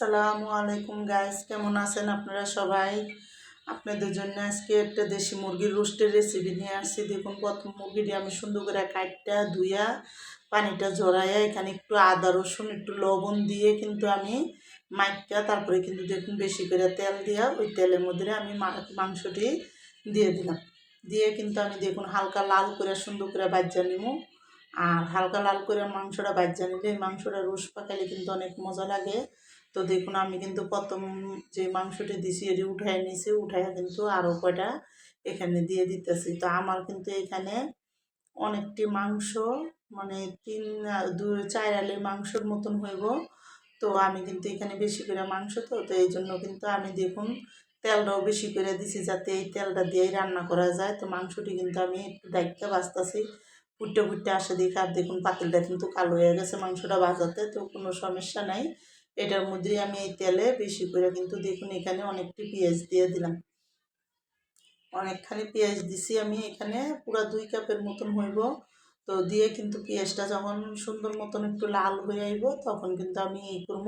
আসসালামু আলাইকুম গাইস কেমন আছেন আপনারা সবাই? আপনাদের জন্য আজকে একটা দেশি মুরগির রোস্টের রেসিপি নিয়ে আসছি। দেখুন, প্রথম মুরগিটি আমি সুন্দর করে কাটটা, ধুইয়া পানিটা জড়াইয়া এখানে একটু আদা, রসুন, একটু লবণ দিয়ে কিন্তু আমি মাইকা, তারপরে কিন্তু দেখুন বেশি করে তেল দিয়া ওই তেলের মধ্যে আমি মাংসটি দিয়ে দিলাম। দিয়ে কিন্তু আমি দেখুন হালকা লাল করে সুন্দর করে বাজ্যা নিমু। আর হালকা লাল করে মাংসটা বাজ্যা নিলে এই মাংসটা রোস পাকালে কিন্তু অনেক মজা লাগে। তো দেখুন, আমি কিন্তু প্রথম যে মাংসটি দিছি, এটি উঠাই নিছি উঠাইয়া কিন্তু আরও কয়টা এখানে দিয়ে দিতেছি। তো আমার কিন্তু এখানে অনেকটি মাংস মানে তিন দু চার আলি মাংসর মতন হইব। তো আমি কিন্তু এখানে বেশি করে মাংস তো তো এই জন্য কিন্তু আমি দেখুন তেলটাও বেশি করে দিছি যাতে এই তেলটা দিয়েই রান্না করা যায়। তো মাংসটি কিন্তু আমি একটু দায়িত্বে বাঁচতেছি। ফুটতে ফুটতে আসে দেখে আর দেখুন, পাতিলটা কিন্তু কালো হয়ে গেছে মাংসটা বাজাতে তো কোনো সমস্যা নাই। এটার মধ্যে আমি এই তেলে বেশি করে কিন্তু দেখুন এখানে অনেকটি পেঁয়াজ দিয়ে দিলাম। অনেকখানি পেঁয়াজ দিছি আমি এখানে, পুরো দুই কাপের মতন হইব। তো দিয়ে কিন্তু পেঁয়াজটা যখন সুন্দর মতন একটু লাল হয়ে আইব, তখন কিন্তু আমি এই করব।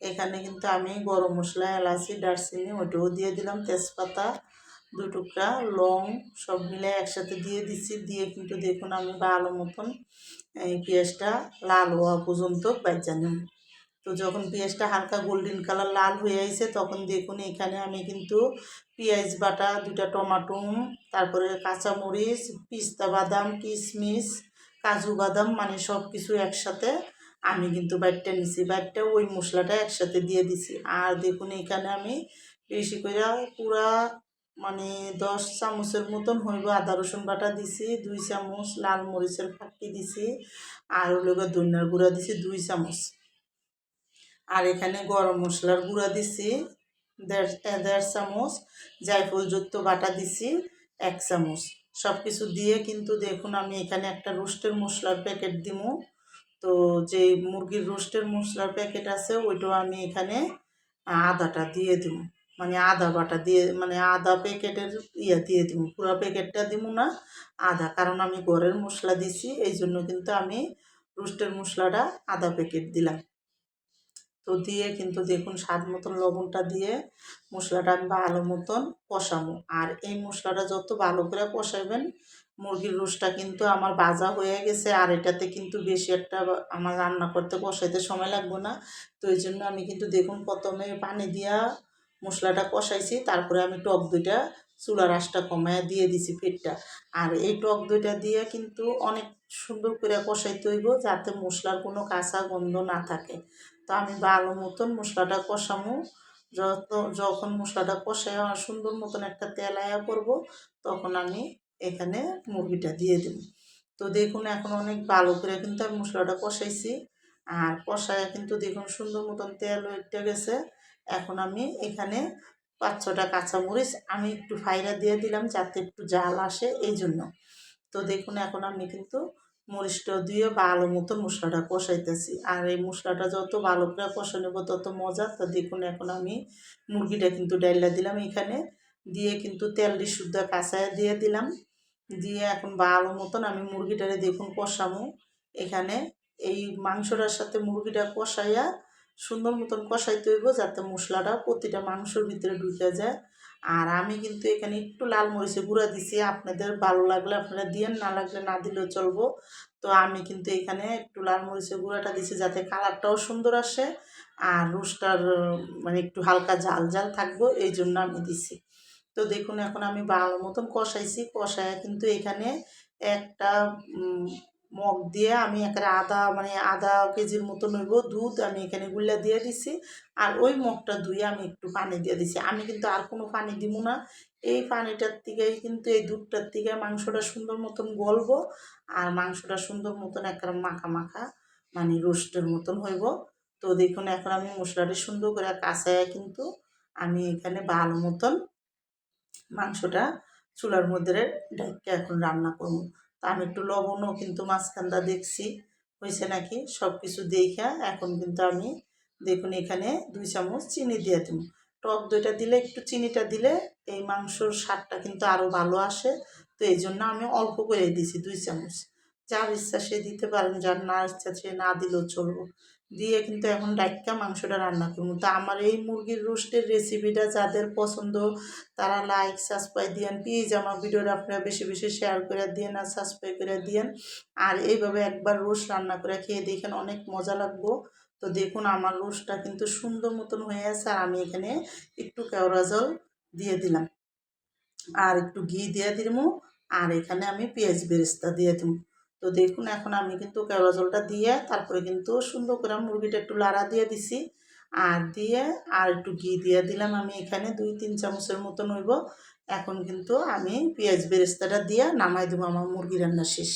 এখানে কিন্তু আমি গরম মশলা, এলাচি, দারচিনি ওটাও দিয়ে দিলাম, তেজপাতা দু টুকরা, লং সব মিলে একসাথে দিয়ে দিচ্ছি দিয়ে কিন্তু দেখুন আমি ভালো মতন এই পেঁয়াজটা লাল হওয়া পর্যন্ত বাইজা নেব তো যখন পেঁয়াজটা হালকা গোল্ডেন কালার লাল হয়ে আইছে, তখন দেখুন এখানে আমি কিন্তু পেঁয়াজ, বাটা দুটা টমাটো, তারপরে কাঁচামরিচ, পিস্তা বাদাম কিশমিশ কাজু বাদাম মানে সব কিছু একসাথে আমি কিন্তু বাইটটা নিছি। বাইটটা ওই মশলাটা একসাথে দিয়ে দিছি। আর দেখুন এখানে আমি বেশি করে পুরা মানে দশ চামচের মতন হইব আদা, রসুন বাটা দিছি, দুই চামচ লাল মরিচের ফাঁকি দিছি, আর ওই হলো ধনিয়ার গুঁড়া দিছি, দুই চামচ। আর এখানে গরম মশলার গুঁড়া দিছি, দেড় দেড় চামচ জায়ফল যুক্ত বাটা দিছি, এক চামচ। সব কিছু দিয়ে কিন্তু দেখুন আমি এখানে একটা রোস্টের মশলার প্যাকেট দিব তো যে মুরগির রোস্টের মশলার প্যাকেট আছে, ওইটাও আমি এখানে আদাটা দিয়ে দিব মানে আদা বাটা দিয়ে মানে আদা প্যাকেটের ইয়া দিয়ে দিব পুরো প্যাকেটটা দিব না, আদা। কারণ আমি ঘরের মশলা দিছি এই জন্য কিন্তু আমি রোস্টের মশলাটা আদা প্যাকেট দিলাম। তো দিয়ে কিন্তু দেখুন স্বাদ মতন লবণটা দিয়ে মশলাটা আমি ভালো মতন কষাবো। আর এই মশলাটা যত ভালো করে কষাবেন মুরগির রোস্টটা কিন্তু আমার বাজা হয়ে গেছে আর এটাতে কিন্তু বেশি একটা আমার রান্না করতে কষাইতে সময় লাগবে না। তো এই জন্য আমি কিন্তু দেখুন প্রথমে পানি দিয়া মশলাটা কষাইছি, তারপরে আমি টক দইটা চুলা আঁশটা কমায় দিয়ে দিছি ফেটটা আর এই টক দইটা দিয়ে কিন্তু অনেক সুন্দর করে কষাইতে হইব যাতে মশলার কোনো কাঁচা গন্ধ না থাকে। তো আমি ভালো মতন মশলাটা কষামো। যত, যখন মশলাটা কষায় আমার সুন্দর মতন একটা তেল আয়া করব তখন আমি এখানে মুরগিটা দিয়ে দেব। তো দেখুন, এখন অনেক ভালো করে কিন্তু আমি মশলাটা কষাইছি। আর কষায় কিন্তু দেখুন সুন্দর মতন তেল উঠে গেছে। এখন আমি এখানে পাঁচ ছটা কাঁচামরিচ আমি একটু ফাইরা দিয়ে দিলাম যাতে একটু জাল আসে এই জন্য তো দেখুন, এখন আমি কিন্তু মরিচটা দিয়ে ভালো মতো মশলাটা কষাইতেছি। আর এই মশলাটা যত ভালো করে কষা নেব তত মজা। তো দেখুন, এখন আমি মুরগিটা কিন্তু ডাইলা দিলাম এখানে। দিয়ে কিন্তু তেলটি শুদ্ধ কাঁচায় দিয়ে দিলাম। দিয়ে এখন ভালো মতন আমি মুরগিটারে দেখুন কষামো। এখানে এই মাংসটার সাথে মুরগিটা কষাইয়া সুন্দর মতন কষাইতে হইব যাতে মশলাটা প্রতিটা মাংসর ভিতরে ঢুকে যায়। আর আমি কিন্তু এখানে একটু লাল মরিচের গুঁড়া দিছি। আপনাদের ভালো লাগলে আপনারা দিয়েন, না লাগলে না দিলেও চলবো। তো আমি কিন্তু এখানে একটু লাল মরিচের গুঁড়াটা দিছি যাতে কালারটাও সুন্দর আসে আর রোস্টার মানে একটু হালকা ঝাল ঝাল থাকব, এই জন্য আমি দিছি। তো দেখুন, এখন আমি ভালো মতন কষাইছি। কষায় কিন্তু এখানে একটা মগ দিয়ে আমি এখানে আধা মানে আধা কেজির মতন হইব, দুধ আমি এখানে গুল্লা দিয়ে দিছি। আর ওই মগটা ধুয়ে আমি একটু পানি দিয়ে দিছি। আমি কিন্তু আর কোনো পানি দিব না। এই পানিটার থেকেই কিন্তু এই দুধটার থেকে মাংসটা সুন্দর মতন গলবো আর মাংসটা সুন্দর মতন একটা মাখা মাখা মানে রোস্টের মতন হইব। তো দেখুন, এখন আমি মশলাটা সুন্দর করে কাঁচায় কিন্তু আমি এখানে ভালো মতন মাংসটা চুলার মধ্যে ডাইকে এখন রান্না করব। তা আমি একটু লবণও কিন্তু মাঝখানটা দেখছি, হয়েছে নাকি? সব কিছু দেখা এখন কিন্তু আমি দেখুন এখানে দুই চামচ চিনি দিয়ে দেবো। টক দইটা দিলে, একটু চিনিটা দিলে এই মাংসর স্বাদটা কিন্তু আরও ভালো আসে। তো এই জন্য আমি অল্প করে দিয়েছি দুই চামচ। যার ইচ্ছা সে দিতে পারেন, যার না ইচ্ছা সে না দিলেও চলবো। দিয়ে কিন্তু এখন ডাক্কা মাংসটা রান্না করব। তো আমার এই মুরগির রোস্টের রেসিপিটা যাদের পছন্দ, তারা লাইক সাবস্ক্রাইব দিয়েন। প্লিজ আমার ভিডিওটা আপনারা বেশি বেশি শেয়ার করে দিয়েন আর সাবস্ক্রাইব করে দিয়েন। আর এইভাবে একবার রোস্ট রান্না করে খেয়ে দেখেন অনেক মজা লাগবো। তো দেখুন আমার রোস্টটা কিন্তু সুন্দর মতন হয়ে আছে আর আমি এখানে একটু কেওড়া জল দিয়ে দিলাম। আর একটু ঘি দিয়ে দিব আর এখানে আমি পেঁয়াজ বেরেস্তা দিয়ে দিব তো দেখুন, এখন আমি কিন্তু কেওড়া জলটা দিয়ে তারপরে কিন্তু সুন্দর করে মুরগিটা একটু লাড়া দিয়ে দিছি। আর দিয়ে আর একটু ঘি দিয়ে দিলাম আমি এখানে দুই, তিন চামচের মতন হইব। এখন কিন্তু আমি পেঁয়াজ বেরেস্তাটা দিয়ে নামাই দেবো আমার মুরগি রান্না শেষ।